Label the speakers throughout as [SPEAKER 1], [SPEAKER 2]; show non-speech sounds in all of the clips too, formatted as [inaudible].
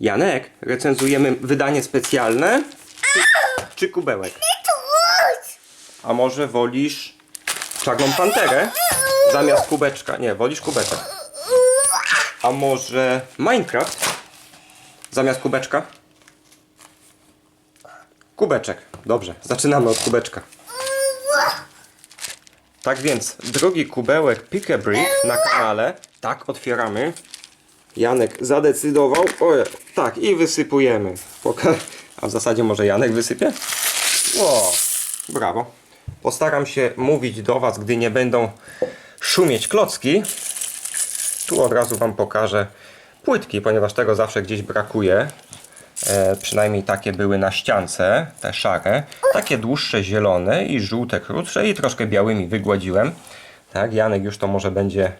[SPEAKER 1] Janek, recenzujemy wydanie specjalne czy, czy kubełek? A może wolisz czarną panterę zamiast kubeczka? Nie, wolisz kubeczek. A może Minecraft zamiast kubeczka? Kubeczek. Dobrze, zaczynamy od kubeczka. Tak więc, drugi kubełek Pick a Brick na kanale. Tak, otwieramy. Janek zadecydował. O, tak, i wysypujemy. Poka [laughs] A w zasadzie może Janek wysypie? O, brawo. Postaram się mówić do Was, gdy nie będą szumieć klocki. Tu od razu Wam pokażę płytki, ponieważ tego zawsze gdzieś brakuje. E, przynajmniej takie były na ściance, te szare. Takie dłuższe, zielone i żółte, krótsze i troszkę białymi wygładziłem. Tak, Janek już to może będzie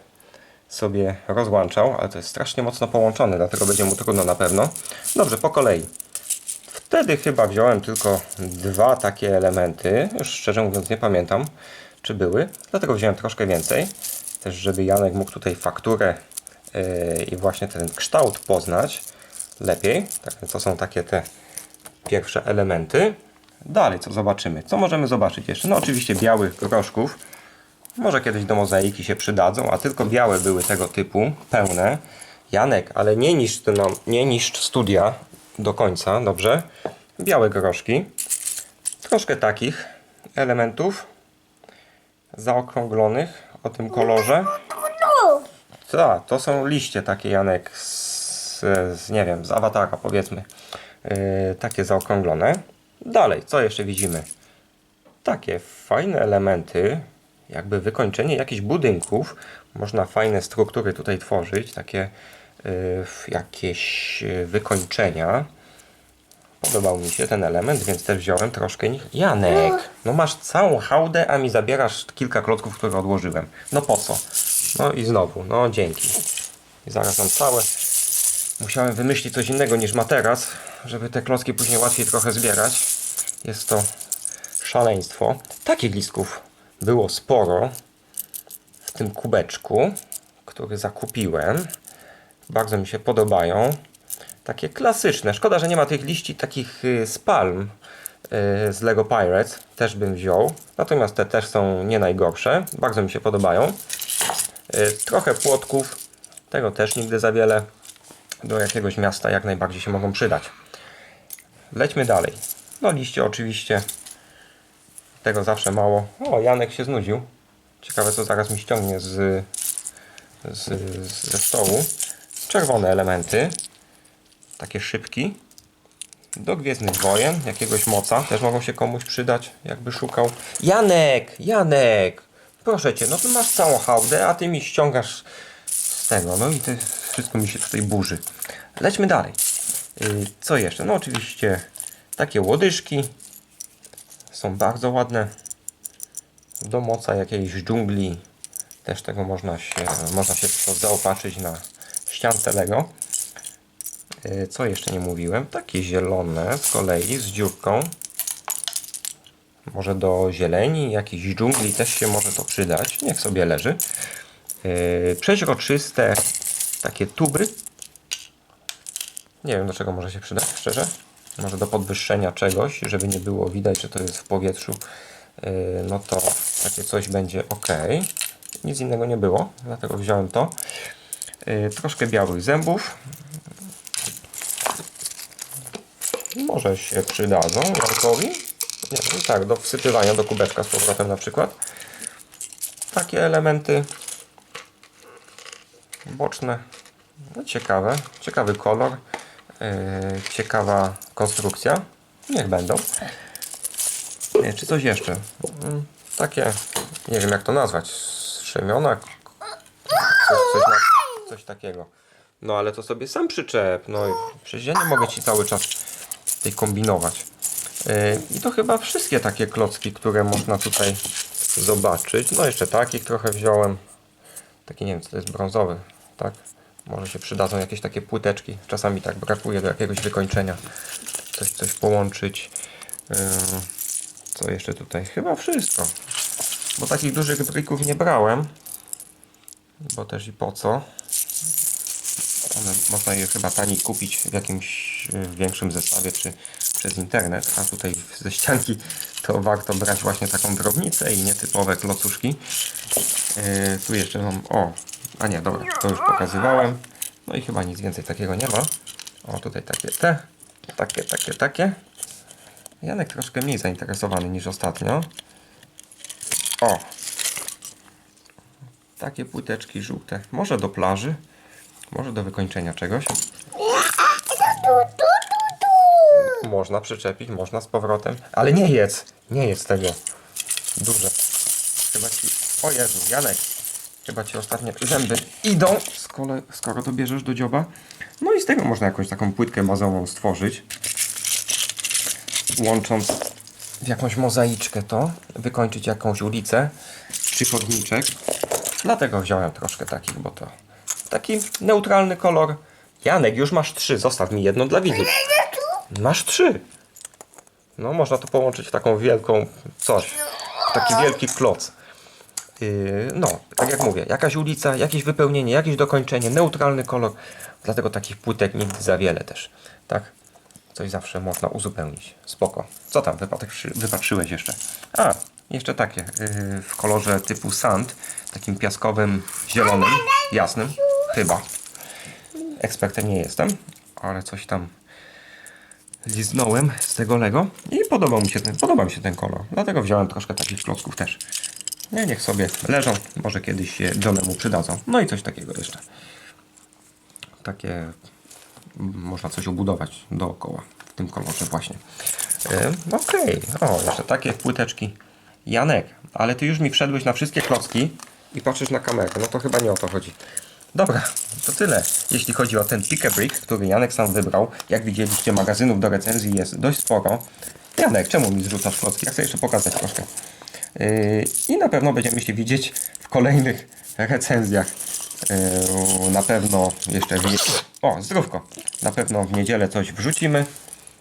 [SPEAKER 1] sobie rozłączał, ale to jest strasznie mocno połączone, dlatego będzie mu trudno na pewno. Dobrze, po kolei. Wtedy chyba wziąłem tylko dwa takie elementy. Już szczerze mówiąc nie pamiętam, czy były. Dlatego wziąłem troszkę więcej. Też, żeby Janek mógł tutaj fakturę yy, i właśnie ten kształt poznać lepiej. Tak, to są takie te pierwsze elementy. Dalej, co zobaczymy? Co możemy zobaczyć jeszcze? No oczywiście białych groszków. Może kiedyś do mozaiki się przydadzą, a tylko białe były tego typu, pełne. Janek, ale nie niszcz, nam, nie niszcz studia do końca, dobrze? Białe groszki. Troszkę takich elementów zaokrąglonych o tym kolorze. Tak, to są liście takie, Janek, z, z nie wiem, z awatara powiedzmy. Yy, takie zaokrąglone. Dalej, co jeszcze widzimy? Takie fajne elementy, jakby wykończenie jakichś budynków. Można fajne struktury tutaj tworzyć, takie yy, jakieś yy, wykończenia. Podobał mi się ten element, więc też wziąłem troszkę nich. Janek, no masz całą hałdę, a mi zabierasz kilka klocków, które odłożyłem. No po co? No i znowu, no dzięki. I zaraz mam całe. Musiałem wymyślić coś innego niż materac, żeby te klocki później łatwiej trochę zbierać. Jest to szaleństwo. Takich listków było sporo w tym kubeczku, który zakupiłem. Bardzo mi się podobają. Takie klasyczne. Szkoda, że nie ma tych liści takich y, z palm y, z Lego Pirates. Też bym wziął. Natomiast te też są nie najgorsze. Bardzo mi się podobają. Y, Trochę płotków. Tego też nigdy za wiele. Do jakiegoś miasta jak najbardziej się mogą przydać. Lećmy dalej. No liście oczywiście. Tego zawsze mało. O, Janek się znudził. Ciekawe co zaraz mi ściągnie z, z, ze stołu. Czerwone elementy. Takie szybki. Do Gwiezdnych Wojen. Jakiegoś moca. Też mogą się komuś przydać, jakby szukał. Janek! Janek! Proszę Cię, no ty masz całą hałdę, a Ty mi ściągasz z tego. No i to wszystko mi się tutaj burzy. Lećmy dalej. Yy, Co jeszcze? No oczywiście takie łodyżki. Są bardzo ładne. Do moca jakiejś dżungli. Też tego można się, można się zaopatrzyć na ściance Lego. Yy, Co jeszcze nie mówiłem? Takie zielone z kolei z dziurką. Może do zieleni, jakiejś dżungli też się może to przydać. Niech sobie leży. Yy, przeźroczyste takie tuby. Nie wiem do czego może się przydać, szczerze. Może do podwyższenia czegoś, żeby nie było widać, że to jest w powietrzu. Yy, no to takie coś będzie ok. Nic innego nie było, dlatego wziąłem to. Yy, troszkę białych zębów. Może się przydadzą Jankowi. Nie wiem, tak, do wsypywania do kubeczka z powrotem na przykład. Takie elementy boczne. No, ciekawe. Ciekawy kolor. Yy, ciekawa konstrukcja. Niech będą. Czy coś jeszcze? Mm, Takie, nie wiem jak to nazwać. Strzemiona. Coś, coś, na, coś takiego. No ale to sobie sam przyczep. No przecież ja nie mogę ci cały czas tutaj kombinować. Yy, I to chyba wszystkie takie klocki, które można tutaj zobaczyć. No jeszcze takich trochę wziąłem. Taki nie wiem, co to jest brązowy, tak? Może się przydadzą jakieś takie płyteczki. Czasami tak brakuje do jakiegoś wykończenia. Coś, coś połączyć. Yy, co jeszcze tutaj? Chyba wszystko. Bo takich dużych brików nie brałem. Bo też i po co. One, można je chyba taniej kupić w jakimś y, większym zestawie czy przez internet, a tutaj ze ścianki to warto brać właśnie taką drobnicę i nietypowe klocuszki. Yy, tu jeszcze mam, o, a nie, dobra, to już pokazywałem. No i chyba nic więcej takiego nie ma. O, tutaj takie te, takie, takie, takie. Janek troszkę mniej zainteresowany niż ostatnio. O, takie płyteczki żółte. Może do plaży, może do wykończenia czegoś. Można przyczepić, można z powrotem, ale nie jedz, nie jedz tego. Duże. Chyba ci, o Jezu, Janek, chyba ci ostatnie zęby idą, skoro, skoro to bierzesz do dzioba. No i z tego można jakąś taką płytkę bazową stworzyć. Łącząc w jakąś mozaiczkę to, wykończyć jakąś ulicę czy chodniczek. Dlatego wziąłem troszkę takich, bo to taki neutralny kolor. Janek, już masz trzy, zostaw mi jedno dla widzów. Masz trzy. No, można to połączyć w taką wielką coś. w Taki wielki kloc. Yy, no, tak jak mówię, jakaś ulica, jakieś wypełnienie, jakieś dokończenie, neutralny kolor. Dlatego takich płytek nigdy za wiele też. Tak? Coś zawsze można uzupełnić. Spoko. Co tam wypatrzy, wypatrzyłeś jeszcze? A, jeszcze takie. Yy, w kolorze typu sand. Takim piaskowym, zielonym, jasnym. Chyba. Ekspertem nie jestem, ale coś tam liznąłem z tego Lego i podobał mi się ten, podoba mi się ten kolor. Dlatego wziąłem troszkę takich klocków też. Nie, niech sobie leżą, może kiedyś się Johnemu przydadzą. No i coś takiego jeszcze. Takie można coś obudować dookoła w tym kolorze właśnie. E, Okej, o, jeszcze takie płyteczki. Janek, ale ty już mi wszedłeś na wszystkie klocki i patrzysz na kamerę. No to chyba nie o to chodzi. Dobra, to tyle. Jeśli chodzi o ten Pick a Brick, który Janek sam wybrał. Jak widzieliście, magazynów do recenzji jest dość sporo. Janek, czemu mi zrzucasz klocki? Ja chcę jeszcze pokazać troszkę. Yy, I na pewno będziemy się widzieć w kolejnych recenzjach. Yy, na pewno jeszcze w... O, zdrówko. Na pewno w niedzielę coś wrzucimy.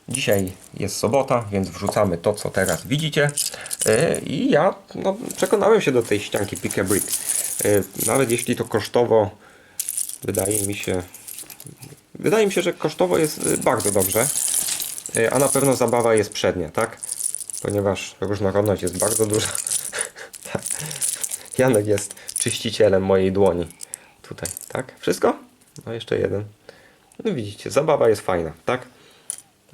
[SPEAKER 1] Dzisiaj jest sobota, więc wrzucamy to, co teraz widzicie. Yy, I ja no, przekonałem się do tej ścianki Pick a Brick. Nawet jeśli to kosztowo wydaje mi się wydaje mi się, że kosztowo jest bardzo dobrze. A na pewno zabawa jest przednia, tak? Ponieważ różnorodność jest bardzo duża. [laughs] Tak. Janek jest czyścicielem mojej dłoni. Tutaj, tak? Wszystko? No jeszcze jeden. No widzicie, zabawa jest fajna, tak?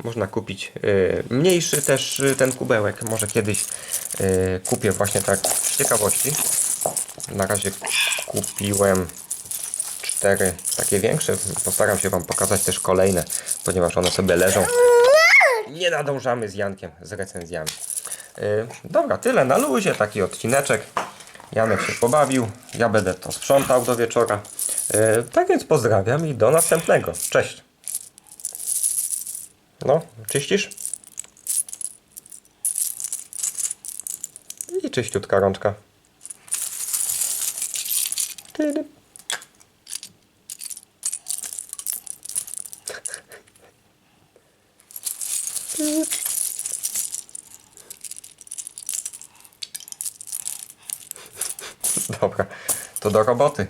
[SPEAKER 1] Można kupić y, mniejszy też y, ten kubełek. Może kiedyś y, kupię właśnie tak z ciekawości. Na razie kupiłem cztery takie większe. Postaram się Wam pokazać też kolejne, ponieważ one sobie leżą. Nie nadążamy z Jankiem z recenzjami. Yy, dobra, tyle na luzie, taki odcineczek. Janek się pobawił, ja będę to sprzątał do wieczora. Yy, tak więc pozdrawiam i do następnego. Cześć. No, czyścisz? I czyściutka rączka. Tydy. Dobra, to do roboty.